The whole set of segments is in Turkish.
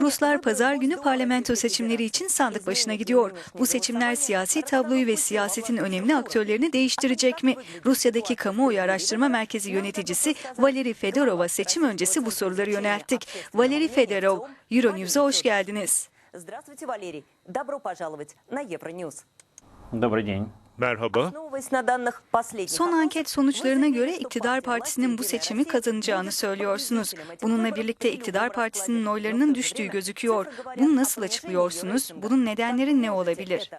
Ruslar pazar günü parlamento seçimleri için sandık başına gidiyor. Bu seçimler siyasi tabloyu ve siyasetin önemli aktörlerini değiştirecek mi? Rusya'daki kamuoyu araştırma merkezi yöneticisi Valeri Fedorova seçim öncesi bu soruları yönelttik. Valeri Fedorov, Euronews'a hoş geldiniz. Здравствуйте, Валерий. Добро пожаловать на Евроньюз. Добрый день. Merhaba. Son anket sonuçlarına göre iktidar partisinin bu seçimi kazanacağını söylüyorsunuz. Bununla birlikte iktidar partisinin oylarının düştüğü gözüküyor. Bunu nasıl açıklıyorsunuz? Bunun nedenleri ne olabilir?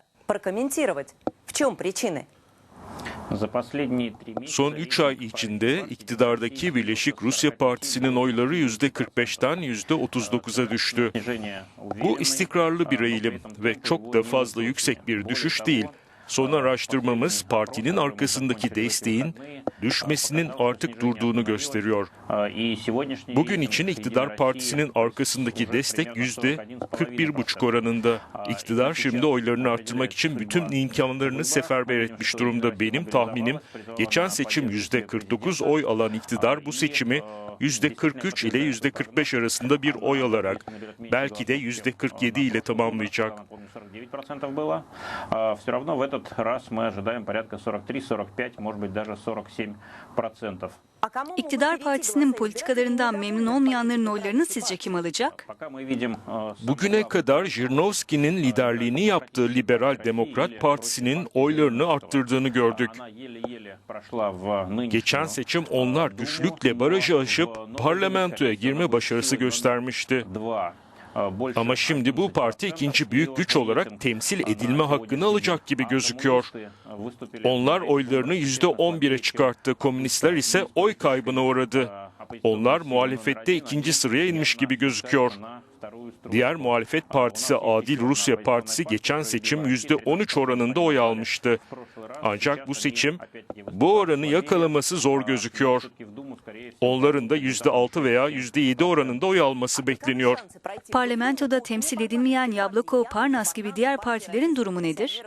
Son 3 ay içinde iktidardaki Birleşik Rusya Partisi'nin oyları %45'ten %39'a düştü. Bu istikrarlı bir eğilim ve çok da fazla yüksek bir düşüş değil. Son araştırmamız partinin arkasındaki desteğin düşmesinin artık durduğunu gösteriyor. Bugün için iktidar partisinin arkasındaki destek yüzde 41,5 oranında. İktidar şimdi oylarını arttırmak için bütün imkanlarını seferber etmiş durumda. Benim tahminim geçen seçim yüzde 49 oy alan iktidar bu seçimi %43 ile %45 arasında bir oy alarak belki de %47 ile tamamlayacak Напомню, 49% было. Все равно в этот раз мы ожидаем порядка 43-45, может быть даже 47%. А кому İktidar могут partisinin ориентироваться politikalarından граждане memnun olmayanların oylarını sizce kim alacak? Пока мы видим... э, Bugüne kadar Jirnovski'nin liderliğini yaptığı Liberal Demokrat Partisi'nin oylarını arttırdığını gördük. Она еле-еле прошла в нынешнюю Geçen seçim onlar güçlükle barajı aşıp parlamentoya girme başarısı göstermişti. Ama şimdi bu parti ikinci büyük güç olarak temsil edilme hakkını alacak gibi gözüküyor. Onlar oylarını %11'e çıkarttı, komünistler ise oy kaybına uğradı. Onlar muhalefette ikinci sıraya inmiş gibi gözüküyor. Diğer muhalefet partisi Adil Rusya Partisi geçen seçim %13 oranında oy almıştı. Ancak bu seçim bu oranı yakalaması zor gözüküyor. Onların da %6 veya %7 oranında oy alması bekleniyor. Parlamentoda temsil edilmeyen Yabloko, Parnas gibi diğer partilerin durumu nedir?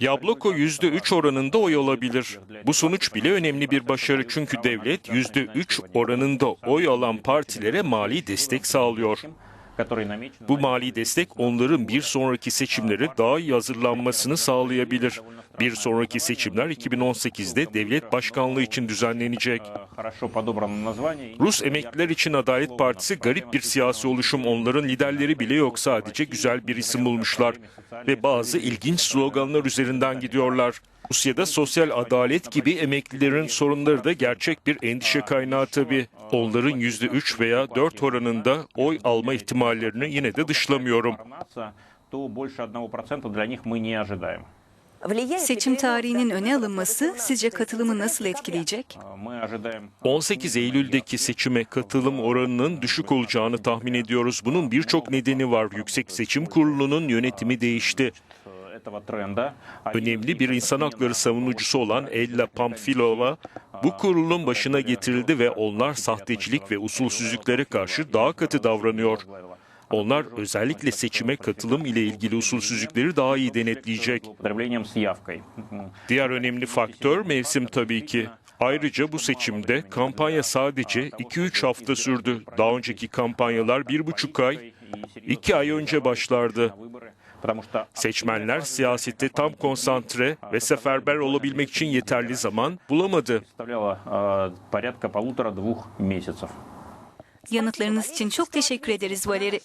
Yabloko yüzde üç oranında oy alabilir. Bu sonuç bile önemli bir başarı çünkü devlet yüzde üç oranında oy alan partilere mali destek sağlıyor. Bu mali destek onların bir sonraki seçimlere daha iyi hazırlanmasını sağlayabilir. Bir sonraki seçimler 2018'de devlet başkanlığı için düzenlenecek. Rus emekliler için Adalet Partisi garip bir siyasi oluşum. Onların liderleri bile yok sadece güzel bir isim bulmuşlar ve bazı ilginç sloganlar üzerinden gidiyorlar. Rusya'da sosyal adalet gibi emeklilerin sorunları da gerçek bir endişe kaynağı tabii. Onların %3 veya 4 oranında oy alma ihtimallerini yine de dışlamıyorum. Seçim tarihinin öne alınması sizce katılımı nasıl etkileyecek? 18 Eylül'deki seçime katılım oranının düşük olacağını tahmin ediyoruz. Bunun birçok nedeni var. Yüksek Seçim Kurulu'nun yönetimi değişti. Önemli bir insan hakları savunucusu olan Ella Pamfilova bu kurulun başına getirildi ve onlar sahtecilik ve usulsüzlüklere karşı daha katı davranıyor. Onlar özellikle seçime katılım ile ilgili usulsüzlükleri daha iyi denetleyecek. Diğer önemli faktör mevsim tabii ki. Ayrıca bu seçimde kampanya sadece 2-3 hafta sürdü. Daha önceki kampanyalar 1,5 ay, 2 ay önce başlardı. Seçmenler siyasette tam konsantre ve seferber olabilmek için yeterli zaman bulamadı. Yanıtlarınız için çok teşekkür ederiz Valeri.